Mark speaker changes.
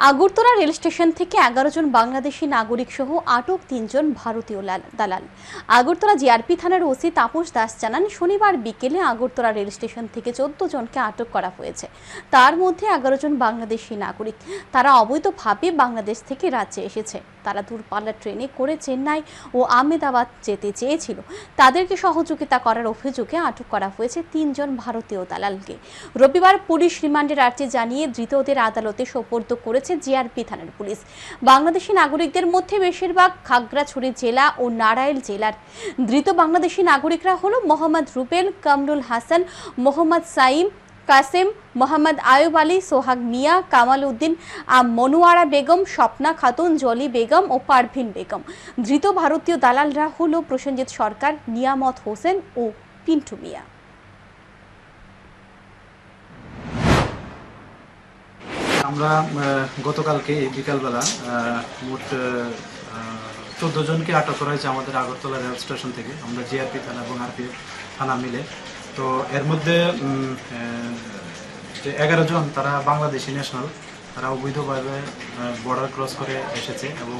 Speaker 1: Agartala rail station থেকে এগারো জন বাংলাদেশি নাগরিক সহ আটক তিনজন ভারতীয় লাল- দালাল। আগরতলা জিআরপি থানার ওসি তাপস দাস জানান, শনিবার বিকেলে আগরতলা রেল স্টেশন থেকে চোদ্দ জনকে আটক করা হয়েছে। তার মধ্যে এগারো জন বাংলাদেশি নাগরিক। তারা অবৈধভাবে বাংলাদেশ থেকে রাজ্যে এসেছে। তারা দূরপাল্লার ট্রেনে করে চেন্নাই ও আহমেদাবাদ যেতে চেয়েছিল। তাদেরকে সহযোগিতা করার অভিযোগে আটক করা হয়েছে তিনজন ভারতীয় দালালকে। রবিবার পুলিশ রিমান্ডের আর্জি জানিয়ে ধৃতদের আদালতে সোপর্দ করেছে জিআরপি থানার পুলিশ। বাংলাদেশি নাগরিকদের মধ্যে বেশিরভাগ খাগড়াছড়ি জেলা ও নারায়ণ জেলার। ধৃত বাংলাদেশি নাগরিকরা হলো মোহাম্মদ রুবেল, কামরুল হাসান, মোহাম্মদ সাইম, কাসেম, মোহাম্মদ আয়ুব আলী, সোহাগ মিয়া, কামাল উদ্দিন মনোয়ারা বেগম, স্বপ্না খাতুন, জলি বেগম ও পারভিন বেগম। ধৃত ভারতীয় দালালরা হল প্রসেনজিৎ সরকার, নিয়ামত হোসেন ও পিন্টু মিয়া।
Speaker 2: আমরা গতকালকে বিকালবেলা মোট চোদ্দ জনকে আটক করা হয়েছে আমাদের আগরতলা রেল স্টেশন থেকে। আমরা জিআরপি থানা এবং আরপিএফ থানা মিলে। তো এর মধ্যে যে এগারো জন, তারা বাংলাদেশি ন্যাশনাল তারা অবৈধভাবে বর্ডার ক্রস করে এসেছে এবং